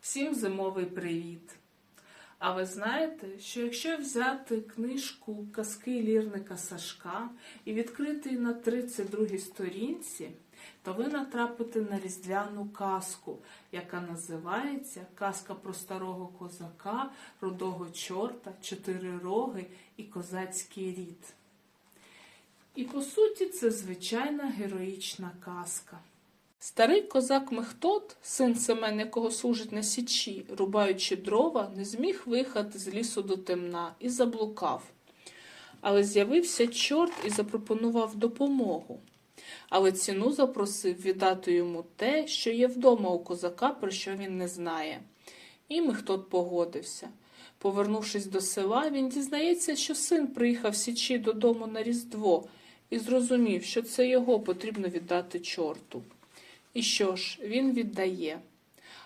Всім зимовий привіт! А ви знаєте, що якщо взяти книжку Казки лірника Сашка і відкрити її на 32 сторінці, то ви натрапите на різдвяну казку, яка називається Казка про старого козака, рудого чорта, чотири роги і козацький рід. І по суті, це звичайна героїчна казка. Старий козак Мехтот, син Семен, якого служить на січі, рубаючи дрова, не зміг виїхати з лісу до темна і заблукав. Але з'явився чорт і запропонував допомогу. Але ціну запросив віддати йому те, що є вдома у козака, про що він не знає. І Мехтот погодився. Повернувшись до села, він дізнається, що син приїхав січі додому на Різдво і зрозумів, що це його потрібно віддати чорту. І що ж, він віддає.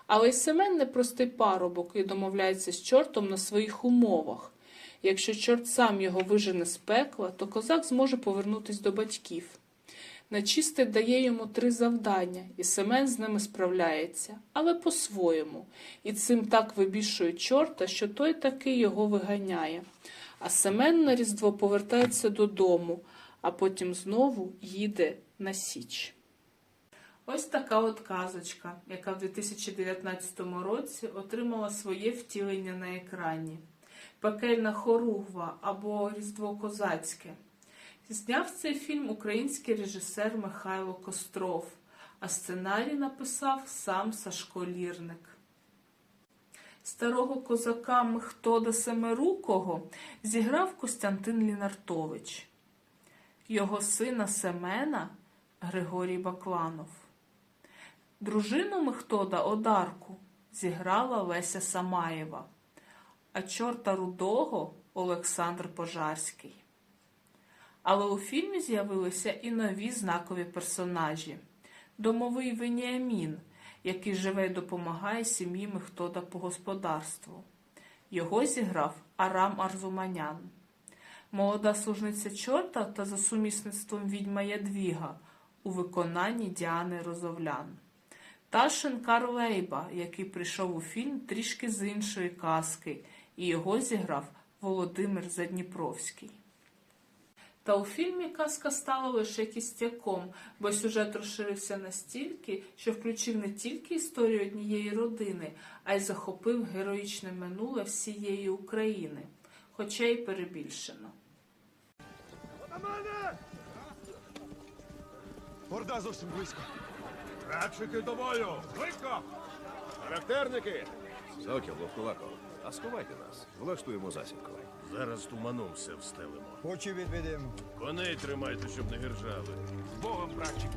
Але й Семен непростий парубок і домовляється з чортом на своїх умовах. Якщо чорт сам його вижене з пекла, то козак зможе повернутись до батьків. Нечистий дає йому три завдання, і Семен з ними справляється, але по-своєму, і цим так вибішує чорта, що той таки його виганяє. А Семен на Різдво повертається додому, а потім знову їде на Січ. Ось така от казочка, яка в 2019 році отримала своє втілення на екрані. Пекельна хоругва або Різдво Козацьке. Зняв цей фільм український режисер Михайло Костров, а сценарій написав сам Сашко Лірник. Старого козака Мехтода Семирукого зіграв Костянтин Лінартович. Його сина Семена Григорій Бакланов. Дружину Мехтода Одарку зіграла Леся Самаєва, а чорта Рудого Олександр Пожарський. Але у фільмі з'явилися і нові знакові персонажі: домовий Веніамін, який живе і допомагає сім'ї Мехтода по господарству. Його зіграв Арам Арзуманян. Молода служниця чорта та за сумісництвом відьма Ядвіга у виконанні Діани Розовлян. Та Шинкар Лейба, який прийшов у фільм трішки з іншої казки, і його зіграв Володимир Задніпровський. Та у фільмі казка стала лише кістяком, бо сюжет розширився настільки, що включив не тільки історію однієї родини, а й захопив героїчне минуле всієї України, хоча й перебільшено. Орда зовсім близько. Речики до бою! Швидко! Характерники! Сокіл, Вовкулако, а сховайте нас. Влаштуємо засідку. Зараз туманом все встелимо. Очі відведемо. Коней тримайте, щоб не гіржали. З Богом, братчик!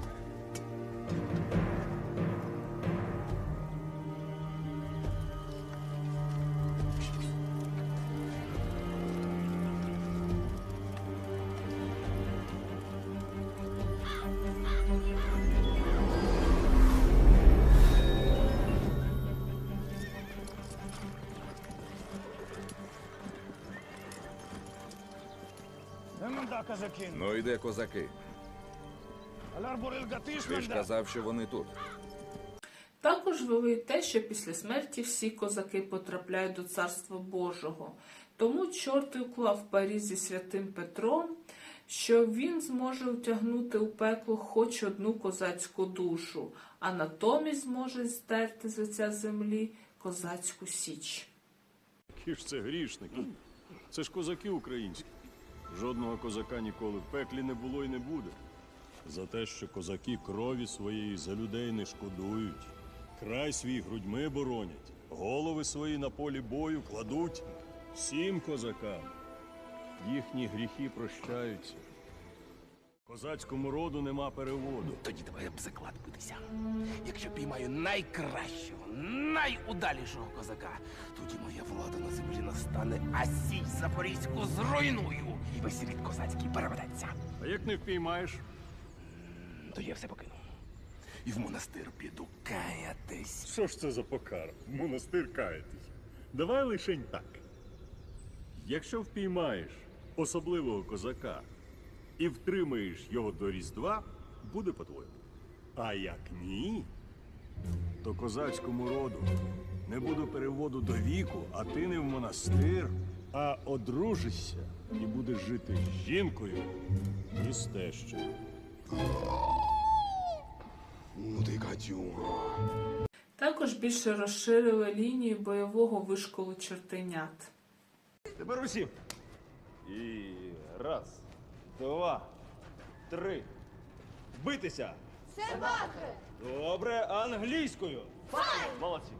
Немда казаки. Ну і де козаки? Ти ж казав, що вони тут. Також вели те, що після смерті всі козаки потрапляють до Царства Божого. Тому чорт і уклав парі зі святим Петром, що він зможе утягнути у пекло хоч одну козацьку душу, а натомість зможе стерти з лиця землі козацьку січ. Які ж це грішники? Це ж козаки українські. Жодного козака ніколи в пеклі не було і не буде. За те, що козаки крові своєї за людей не шкодують, край свій грудьми боронять, голови свої на полі бою кладуть всім козакам. Їхні гріхи прощаються. Козацькому роду нема переводу. Тоді давай об заклад битися. Якщо піймаю найкращого, найудалішого козака, тоді моя влада на землі настане, а січ запорізьку зруйную. І весь рід козацький переведеться. А як не впіймаєш, Тоді я все покину. І в монастир піду каятись. Що ж це за покара? В монастир каятись. Давай лишень так. Якщо впіймаєш особливого козака і втримаєш його до Різдва, буде по-твоєму. А як ні, то козацькому роду не буду переводу до віку, а ти не в монастир, а одружишся і будеш жити з жінкою і з тещою. Ну ти гадюга. Також більше розширили лінію бойового вишколу чортенят. Тепер усім. І раз, два, три. Битися. Собаки! Добре, англійською. Файн! Молодці.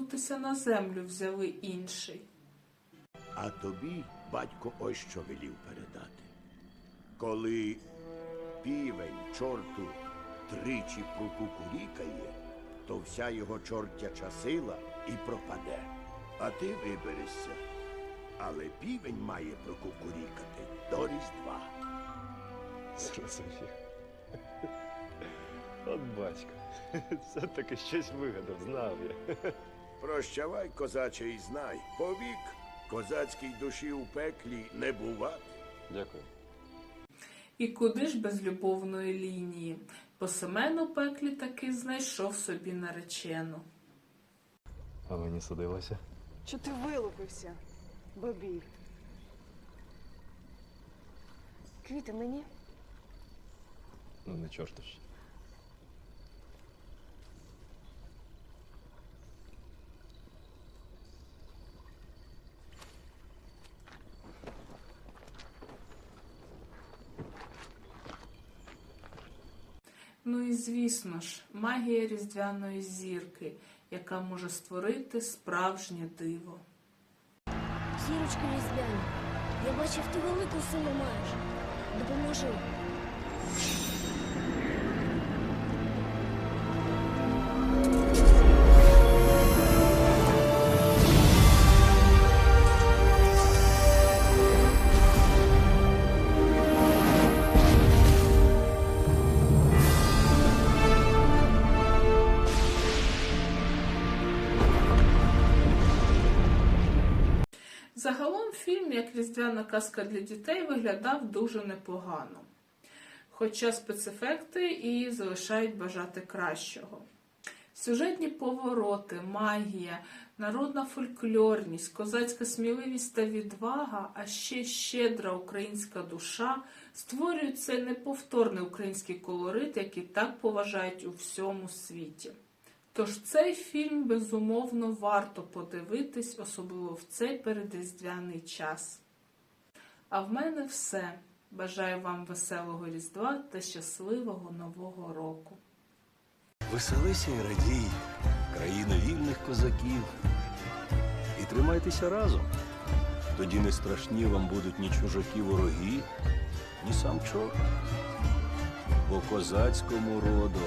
Повернутися на землю взяли інший. А тобі батько ось що велів передати. Коли півень чорту тричі прокукурікає, то вся його чортяча сила і пропаде. А ти виберешся. Але півень має прокукурікати до Різдва. Зрозумів. От батько. Все-таки щось вигадав, знав я. Прощавай, козаче, і знай, повік козацькій душі у пеклі не бувати. Дякую. І куди ж без любовної лінії? Бо Семен у пеклі таки знайшов собі наречену. А мені судилося. Що ти вилупився, бабій? Квіти мені? Ну, не чортиш. Ну і звісно ж, магія різдвяної зірки, яка може створити справжнє диво. Зірочка різдвяна, я бачив, ти велику силу маєш. Допоможи. Загалом фільм, як різдвяна казка для дітей, виглядав дуже непогано. Хоча спецефекти і залишають бажати кращого. Сюжетні повороти, магія, народна фольклорність, козацька сміливість та відвага, а ще щедра українська душа створюють цей неповторний український колорит, який так поважають у всьому світі. Тож цей фільм безумовно варто подивитись, особливо в цей передріздвяний час. А в мене все. Бажаю вам веселого Різдва та щасливого Нового року. Веселися і радій, країна вільних козаків. І тримайтеся разом. Тоді не страшні вам будуть ні чужаки вороги, ні сам чорт. Бо козацькому роду